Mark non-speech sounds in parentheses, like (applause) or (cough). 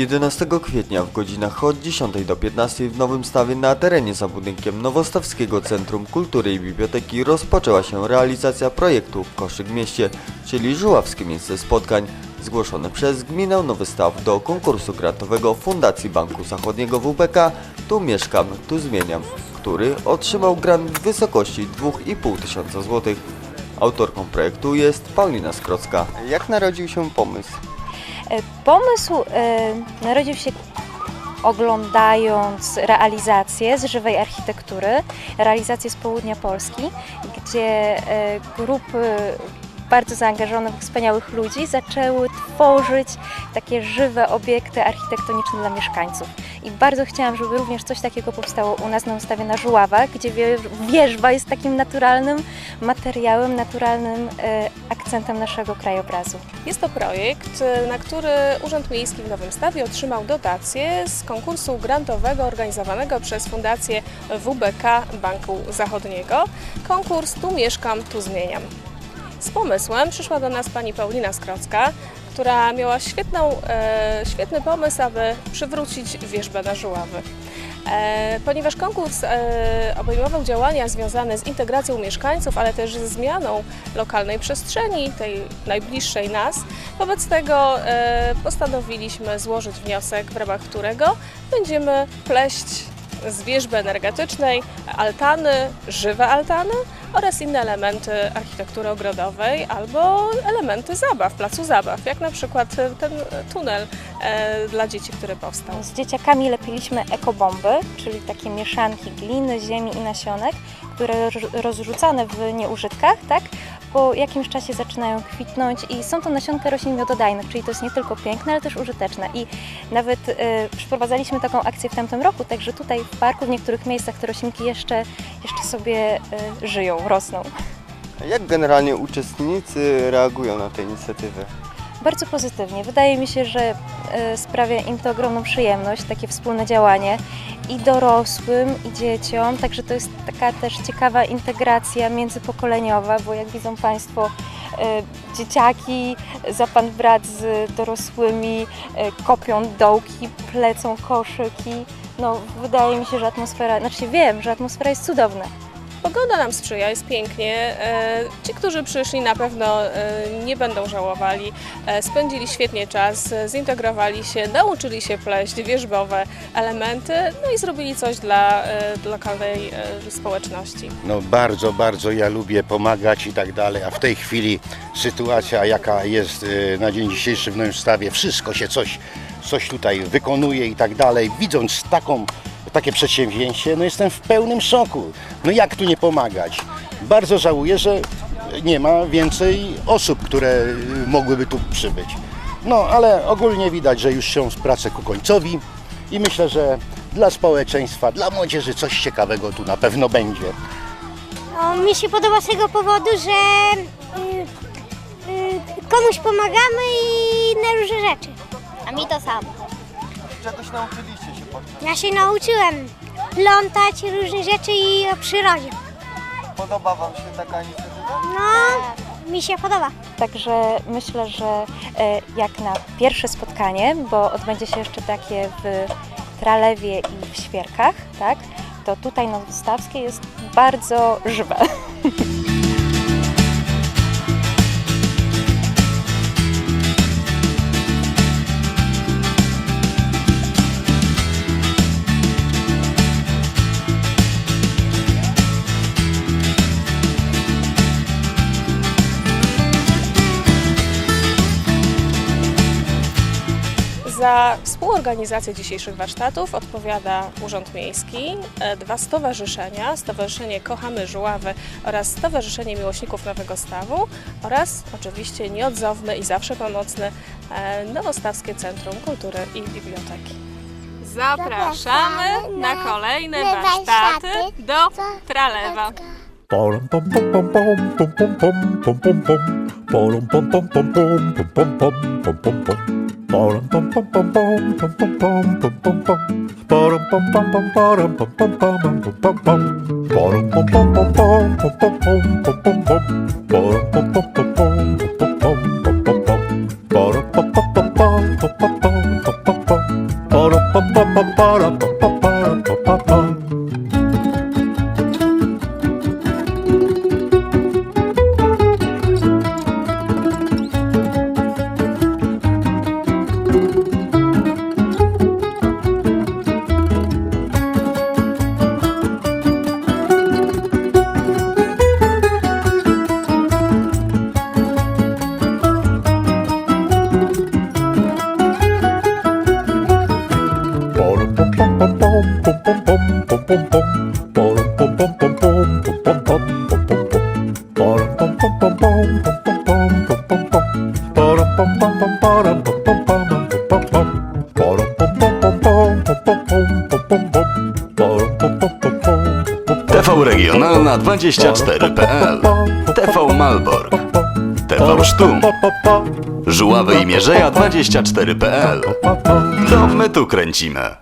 11 kwietnia w godzinach od 10 do 15 w Nowym Stawie na terenie za budynkiem Nowostawskiego Centrum Kultury i Biblioteki rozpoczęła się realizacja projektu Koszyk Mieście, czyli żuławskie miejsce spotkań, zgłoszone przez Gminę Nowy Staw do konkursu grantowego Fundacji Banku Zachodniego WBK Tu Mieszkam, Tu Zmieniam, który otrzymał grant w wysokości 2,5 tysiąca złotych. Autorką projektu jest Paulina Skrocka. Jak narodził się pomysł? E, Pomysł e, narodził się oglądając realizację z żywej architektury, realizację z południa Polski, gdzie e, grupy bardzo zaangażowanych, wspaniałych ludzi zaczęły tworzyć takie żywe obiekty architektoniczne dla mieszkańców. I bardzo chciałam, żeby również coś takiego powstało u nas na ustawie na Żuławach, gdzie wie- wierzba jest takim naturalnym materiałem, naturalnym e, akcentem naszego krajobrazu. Jest to projekt, y, na który Urząd Miejski w Nowym Stawie otrzymał dotację z konkursu grantowego organizowanego przez Fundację WBK Banku Zachodniego. Konkurs Tu mieszkam, tu zmieniam. Z pomysłem przyszła do nas pani Paulina Skrocka, która miała świetną, e, świetny pomysł, aby przywrócić wierzbę na Żuławy. E, ponieważ konkurs e, obejmował działania związane z integracją mieszkańców, ale też ze zmianą lokalnej przestrzeni, tej najbliższej nas, wobec tego postanowiliśmy złożyć wniosek, w ramach którego będziemy pleść z wierzby energetycznej altany, żywe altany oraz inne elementy architektury ogrodowej albo elementy zabaw, placu zabaw, jak na przykład e, ten tunel e, dla dzieci, który powstał. Z dzieciakami lepiliśmy ekobomby, czyli takie mieszanki gliny, ziemi i nasionek, które roz- rozrzucane w nieużytkach, tak? Po jakimś czasie zaczynają kwitnąć i są to nasionka roślin miododajnych, czyli to jest nie tylko piękne, ale też użyteczne. I nawet y, przeprowadzaliśmy taką akcję w tamtym roku, także tutaj w parku w niektórych miejscach te roślinki jeszcze, jeszcze sobie y, żyją, rosną. Jak generalnie uczestnicy reagują na te inicjatywy? Bardzo pozytywnie. Wydaje mi się, że e, sprawia im to ogromną przyjemność, takie wspólne działanie i dorosłym, i dzieciom. Także to jest taka też ciekawa integracja międzypokoleniowa, bo jak widzą Państwo, e, dzieciaki, za pan brat z dorosłymi e, kopią dołki, plecą koszyki. No, wydaje mi się, że atmosfera, znaczy wiem, że atmosfera jest cudowna. Pogoda nam sprzyja, jest pięknie. E, Ci, którzy przyszli, na pewno e, nie będą żałowali. E, Spędzili świetnie czas, zintegrowali się, nauczyli się pleść wierzbowe elementy, no i zrobili coś dla, lokalnej społeczności. No bardzo, bardzo ja lubię pomagać i tak dalej, a w tej chwili sytuacja jaka jest na dzień dzisiejszy w Nowym Stawie, wszystko się coś, coś tutaj wykonuje i tak dalej. Widząc taką, takie przedsięwzięcie, no jestem w pełnym szoku. No jak tu nie pomagać? Bardzo żałuję, że nie ma więcej osób, które y, mogłyby tu przybyć. No ale ogólnie widać, że już się pracę ku końcowi i myślę, że dla społeczeństwa, dla młodzieży coś ciekawego tu na pewno będzie. O, mi się podoba z tego powodu, że y, y, komuś pomagamy i na różne rzeczy. A mi to samo. Czegoś nauczyliście? Ja się nauczyłem plątać różne rzeczy i o przyrodzie. Podoba Wam się taka inicjatywa? No, mi się podoba. Także myślę, że e, jak na pierwsze spotkanie, bo odbędzie się jeszcze takie w Tralewie i w Świerkach, tak, to tutaj Nowostawskie jest bardzo żywe. (laughs) Za współorganizację dzisiejszych warsztatów odpowiada Urząd Miejski, e, dwa stowarzyszenia, Stowarzyszenie Kochamy Żuławy oraz Stowarzyszenie Miłośników Nowego Stawu oraz oczywiście nieodzowny i zawsze pomocny e, Nowostawskie Centrum Kultury i Biblioteki. Zapraszamy na kolejne warsztaty do Tralewa. Bottom bum bum bum bum bum bum bum bum bum bum. Bottom bum bum bum bum bum bum Bum bum bum bum bum TV Regionalna 24.pl TV Malbork TV Sztum Żuławy i Mierzeja 24.pl To my tu kręcimy